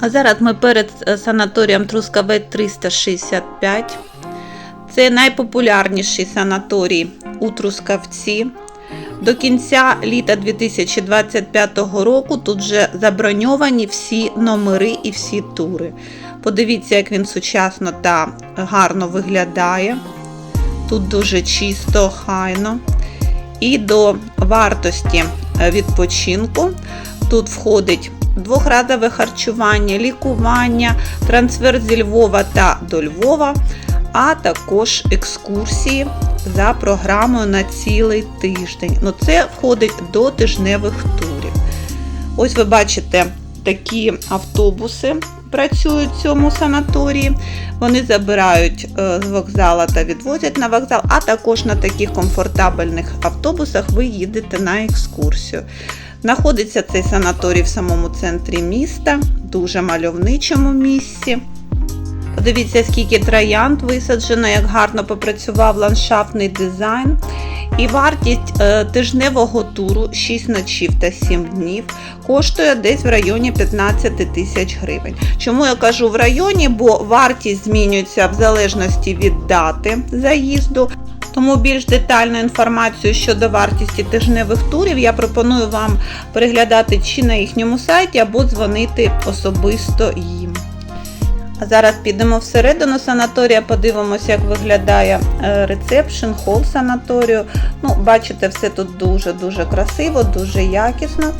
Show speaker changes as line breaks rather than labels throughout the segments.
А зараз ми перед е, санаторієм Трускавець 365. Це найпопулярніший санаторій у Трускавці. До кінця літа 2025 року тут вже заброньовані всі номери і всі тури. Подивіться, як він сучасно та гарно виглядає. Тут дуже чисто, хайно. І до вартості е, відпочинку тут входить двохразове харчування, лікування, трансфер зі Львова та до Львова, а також екскурсії за програмою на цілий тиждень. Ну, це входить до тижневих турів. Ось ви бачите такі автобуси працюють в цьому санаторії. Вони забирають е, з вокзала та відвозять на вокзал, а також на таких комфортабельних автобусах ви їдете на екскурсію. Знаходиться цей санаторій в самому центрі міста, дуже мальовничому місці. Подивіться, скільки троянд висаджено, як гарно попрацював ландшафтний дизайн. І вартість е, тижневого туру 6 ночів та 7 днів коштує десь в районі 15 тисяч гривень. Чому я кажу в районі? Бо вартість змінюється в залежності від дати заїзду. Тому більш детальну інформацію щодо вартості тижневих турів я пропоную вам переглядати чи на їхньому сайті, або дзвонити особисто їм. А зараз підемо всередину санаторія, подивимося, як виглядає е, рецепшн, хол санаторію. Ну, бачите, все тут дуже-дуже красиво, дуже якісно.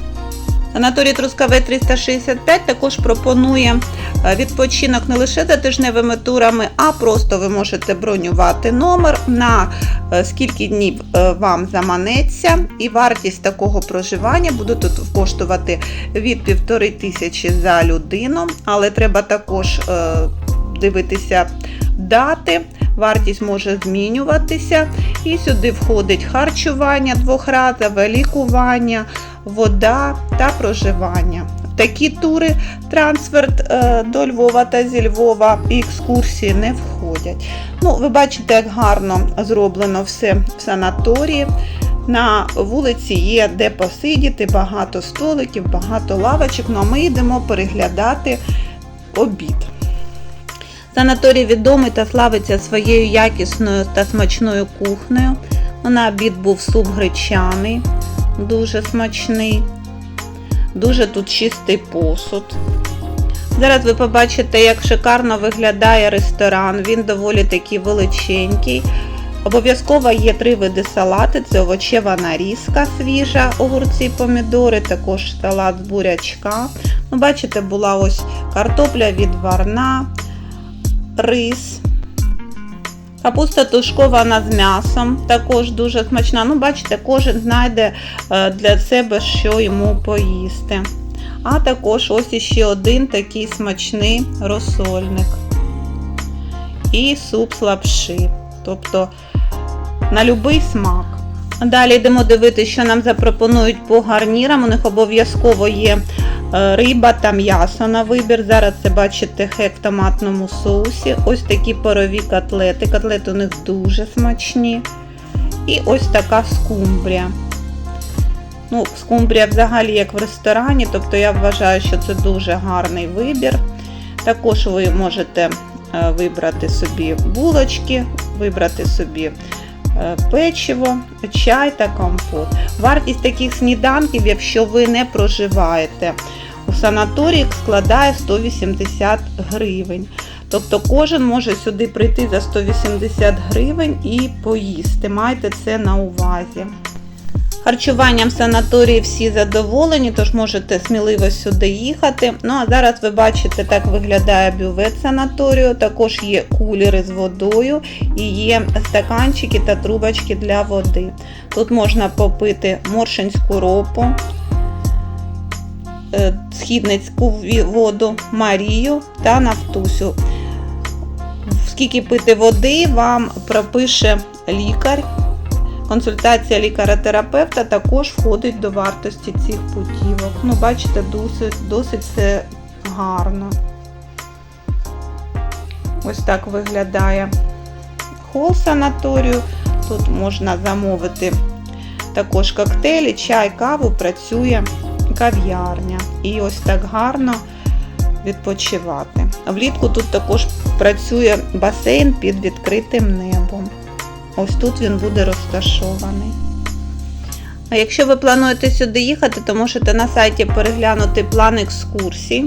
Санаторій Трускавець 365 також пропонує е, відпочинок не лише за тижневими турами, а просто ви можете бронювати номер на е, скільки днів е, вам заманеться. І вартість такого проживання буде тут коштувати від півтори тисячі за людину, але треба також дивитися дати. Вартість може змінюватися, і сюди входить харчування двохразове, лікування, вода та проживання. Такі тури трансферт до Львова та зі Львова і екскурсії не входять. Ну, Ви бачите, як гарно зроблено все в санаторії. На вулиці є де посидіти, багато столиків, багато лавочок. Ну а ми йдемо переглядати обід. Санаторій відомий та славиться своєю якісною та смачною кухнею. На обід був суп гречаний, дуже смачний, дуже тут чистий посуд. Зараз ви побачите, як шикарно виглядає ресторан, він доволі такий величенький. Обов'язково є три види салати: це овочева нарізка свіжа, огурці, помідори, також салат з бурячка. Ну, Бачите, була ось картопля відварна рис. Капуста тушкована з м'ясом, також дуже смачна. Ну, бачите, кожен знайде е, для себе, що йому поїсти. А також ось іще один такий смачний розсольник. І суп з лапши. Тобто на будь-який смак. Далі йдемо дивитися, що нам запропонують по гарнірам. У них обов'язково є риба та м'ясо на вибір. Зараз це бачите хек в томатному соусі. Ось такі парові котлети. Котлети у них дуже смачні. І ось така скумбрія. Ну, Скумбрія взагалі як в ресторані, тобто я вважаю, що це дуже гарний вибір. Також ви можете е, вибрати собі булочки, вибрати собі е, печиво, чай та компот. Вартість таких сніданків, якщо ви не проживаєте у санаторії, складає 180 гривень. Тобто кожен може сюди прийти за 180 гривень і поїсти. Майте це на увазі. Харчуванням санаторії всі задоволені, тож можете сміливо сюди їхати. Ну, а зараз ви бачите, так виглядає бювет санаторію. Також є кулери з водою і є стаканчики та трубочки для води. Тут можна попити моршинську ропу, е, східницьку воду, Марію та Нафтусю. Скільки пити води, вам пропише лікар. Консультація лікаря-терапевта також входить до вартості цих путівок. Ну, бачите, досить, досить все гарно. Ось так виглядає хол санаторію. Тут можна замовити також коктейлі, чай, каву, працює кав'ярня. І ось так гарно відпочивати. Влітку тут також працює басейн під відкритим небом. Ось тут він буде розташований. А якщо ви плануєте сюди їхати, то можете на сайті переглянути план екскурсій.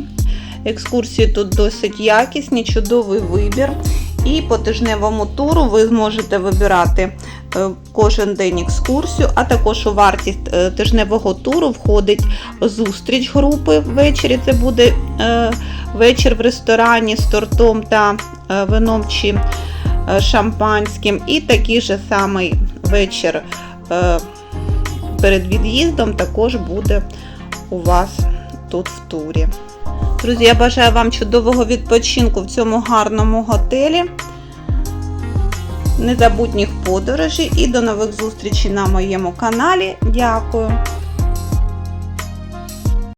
Екскурсії тут досить якісні, чудовий вибір. І по тижневому туру ви зможете вибирати е, кожен день екскурсію, а також у вартість е, тижневого туру входить зустріч групи ввечері. Це буде е, вечір в ресторані з тортом та вином чи шампанським. І такий же самий вечір е, перед від'їздом також буде у вас тут в турі. Друзі, я бажаю вам чудового відпочинку в цьому гарному готелі. Незабутніх подорожей і до нових зустрічей на моєму каналі. Дякую!